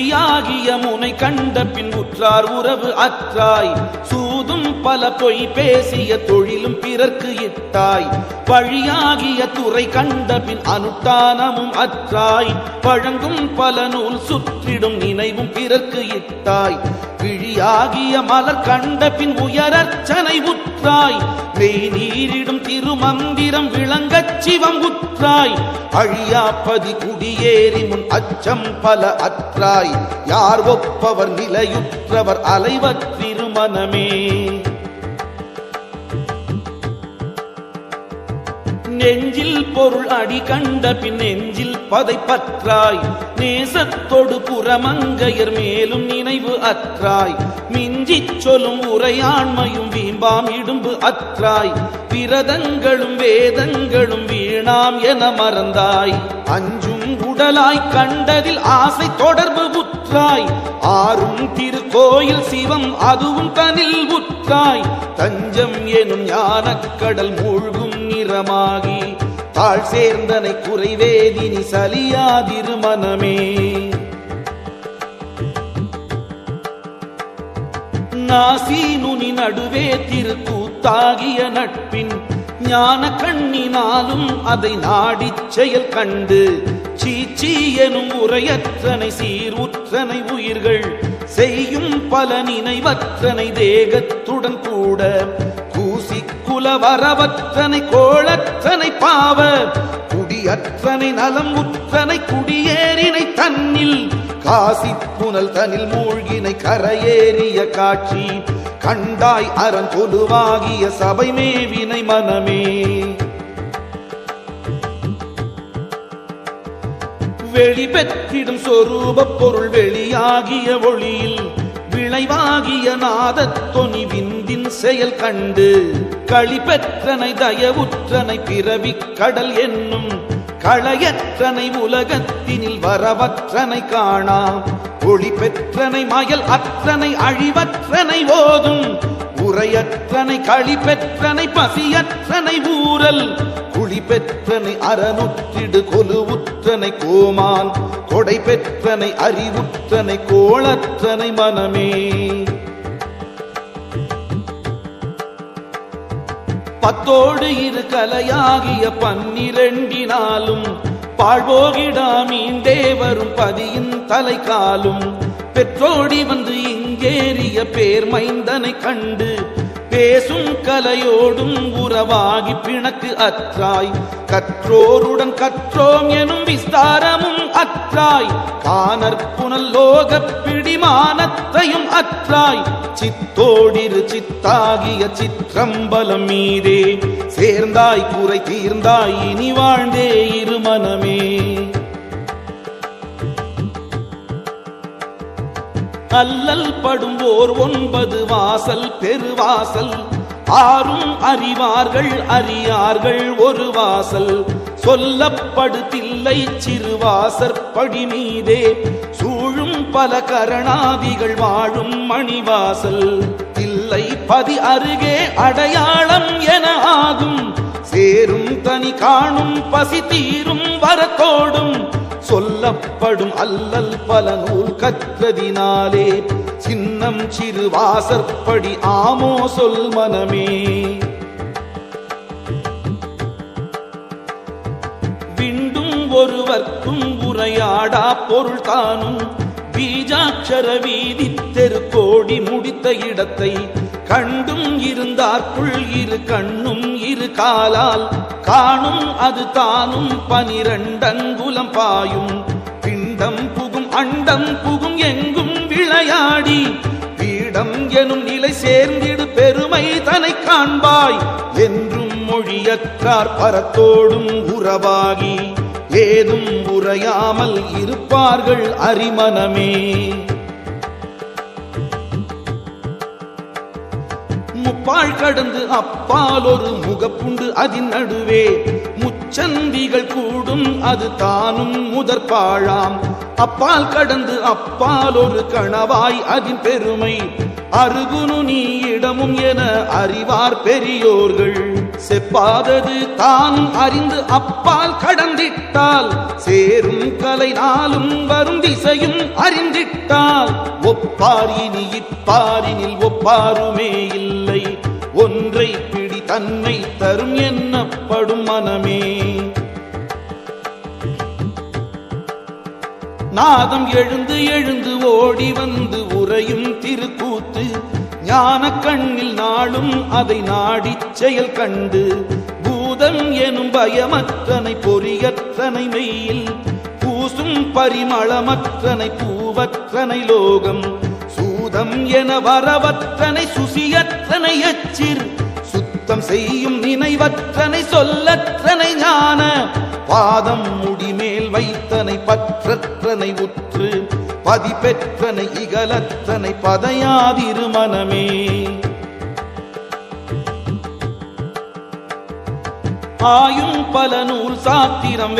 விழியாகிய முனை கண்ட பின் உற்றார் உறவு அற்றாய். தூதும் பல பொய் பேசிய தொழிலும் பிறர்க்கு இட்டாய். பழியாகிய துறை கண்டபின் அனுட்டானமும் அற்றாய். பழங்கும் பல நூல் சுற்றிடும் நினைவும் பிறர்க்கு இட்டாய். கிழியாகிய மலர் கண்ட பின் உயரர்ச்சனை உற்றாய். மெய் நீரிடும் திருமந்திரம் விளங்கச் சிவம் உற்றாய். அழியாப்பதி குடியேறி முன் அச்சம் பல அற்றாய். யார் ஒப்பவர் நிலையுற்றவர் அலைவர் மனமே. நெஞ்சில் பொருள் அடி கண்ட பின் நெஞ்சில் பதை பற்றாய். நேசத்தொடு புறமங்கையர் மேலும் நினைவு அற்றாய். மிஞ்சிச் சொல்லும் உரையாண்மையும் வீம்பாம் இடும்பு அற்றாய். விரதங்களும் வேதங்களும் வீணாம் என மறந்தாய். அஞ்சும் உடலாய் கண்டதில் ஆசை தொடர்பு உற்றாய். ஆறும் திருக்கோயில் சிவம் அதுவும் தனில் உற்றாய். தஞ்சம் எனும் ஞானக்கடல் மூழ்கும் நிறமாகி. தாழ் சேர்ந்தனை குறைவேதினி சலியாதிரு மனமே. நாசீனுனி நடுவே திருக்கூத்தாகிய நட்பின் ஞான கண்ணினாலும் அதை நாடிச் செயல் கண்டு சீச்சி எனும் உரையற்றனை சீர்வுற்றனை உயிர்கள் செய்யும் பல நினைவற்றனை தேகத்துடன் கூட கூசி குலவரவற்றனை கோளற்றனை பாவ அற்றனை நலம் உற்றனை குடியேறினை தன்னில் காசி புனல் தனில் மூழ்கினை கரையேறிய காட்சி கண்டாய் அறம் கொலுவாகிய சபை மேவினை மனமே. வெளி பெற்றிடும் சொரூப பொருள் வெளியாகிய ஒளியில் விளைவாகிய நாதத் தொனி விந்தின் செயல் கண்டு களிபெற்றனை தயவுற்றனை பிறவி கடல் என்னும் களையற்றனை உலகத்தினில் வரவற்றனை காணாம் ஒளி பெற்றனை மயல் அற்றனை அழிவற்றனை ஓதும் உரையற்றனை களி பெற்றனை பசியற்றனை ஊரல் குழி பெற்றனை அறநுற்றிடு கொலுவுற்றனை கோமான். கொடை பெற்றனை அறிவுற்றனை கோளற்றனை மனமே. பத்தோடு இரு கலையாகிய பன்னிரண்டினாலும் பாழ்வோகிடாமீண்டே வரும் பதியின் தலை காலும் பெற்றோடி வந்து இங்கேறிய பேர் மைந்தனை கண்டு பேசும் கலையோடும் உறவாகி பிணக்கு அற்றாய். கற்றோருடன் கற்றோம் எனும் விஸ்தாரமும் அற்றாய். காணற்புனல் லோக பிடிமானத்தையும் அற்றாய். சித்தோடிரு சித்தாகிய சிற்றம்பலம் மீதே. சேர்ந்தாய் குறை தீர்ந்தாய் இனி வாழ்ந்தே இருமனமே அல்லல் படும் ஓர் ஒன்பது வாசல் பெருவாசல். ஆறும் அறிவார்கள் அறியார்கள் ஒரு வாசல். சொல்லப்படுத்தில்லை சிறுவாசற்படி மீதே சூழும் பல கரணாதிகள் வாழும் மணிவாசல். இல்லை பதி அருகே அடையாளம் என ஆகும். சேரும் தனி காணும் பசி தீரும் வரத்தோடும். எனப்படும் அல்லல் பல நூல் கற்றதினாலே சின்னம் சிறு வாசற்படி ஆமோ சொல் மனமே. விண்டும் ஒருவர்க்கும் உரையாடா பொருள் தானும் பீஜாட்சர வீதி தெருக்கோடி முடித்த இடத்தை கண்டும் இருந்தார்க்குள் இரு கண்ணும் இரு காலால் காணும் அது தானும் பனிரண்டங்குலம் பாயும் பீடம் புகும் அண்டம் புகும் எங்கும் விளையாடி. பீடம் எனும் நிலை சேர்ந்திடு பெருமை தனை காண்பாய். என்றும் மொழியற்றார் பரத்தோடும் உறவாகி. ஏதும் உரையாமல் இருப்பார்கள் அரிமனமே முப்பாள் கடந்து அப்பால் ஒரு முகப்புண்டு அதின் நடுவே. முச்சந்திகள் கூடும் அது தானும் முதற்பாழாம். அப்பால் கடந்து அப்பால் ஒரு கணவாய் அதின் பெருமை. அருகுனு நீ இடமும் என அறிவார் பெரியோர்கள். செப்பாதது தானும் அறிந்து அப்பால் கடந்திட்டால். சேரும் கலை நாளும் வரும் திசையும் அறிந்திட்டால். ஒப்பாரினி இப்பாரினில் ஒப்பாருமே இல்லை. ஒன்றை பிடி தன்னை தரும் என்னப்படும் மனமே. நாதம் எழுந்து எழுந்து ஓடி வந்து உறையும் திருக்கூத்து ஞான கண்ணில் நாளும் அதை நாடி செயல் கண்டு பூதம் எனும் பயமற்றனை பொறியற்றனை மெய்யில் பூசும் பரிமளமற்றனை பூவற்றனை லோகம் சுதம் என வரவற்றனை சுசியற்றனை எச்சிர் சுத்தம் செய்யும் நினைவற்றனை சொல்லற்றனை ஞான. பாதம் முடிமேல் வைத்தனை பற்றற்றனை உற்று. பதி பெற்றனை இகலற்றனை பதையாதிரு மனமே. ஆயும் பல நூல் சாத்திரம்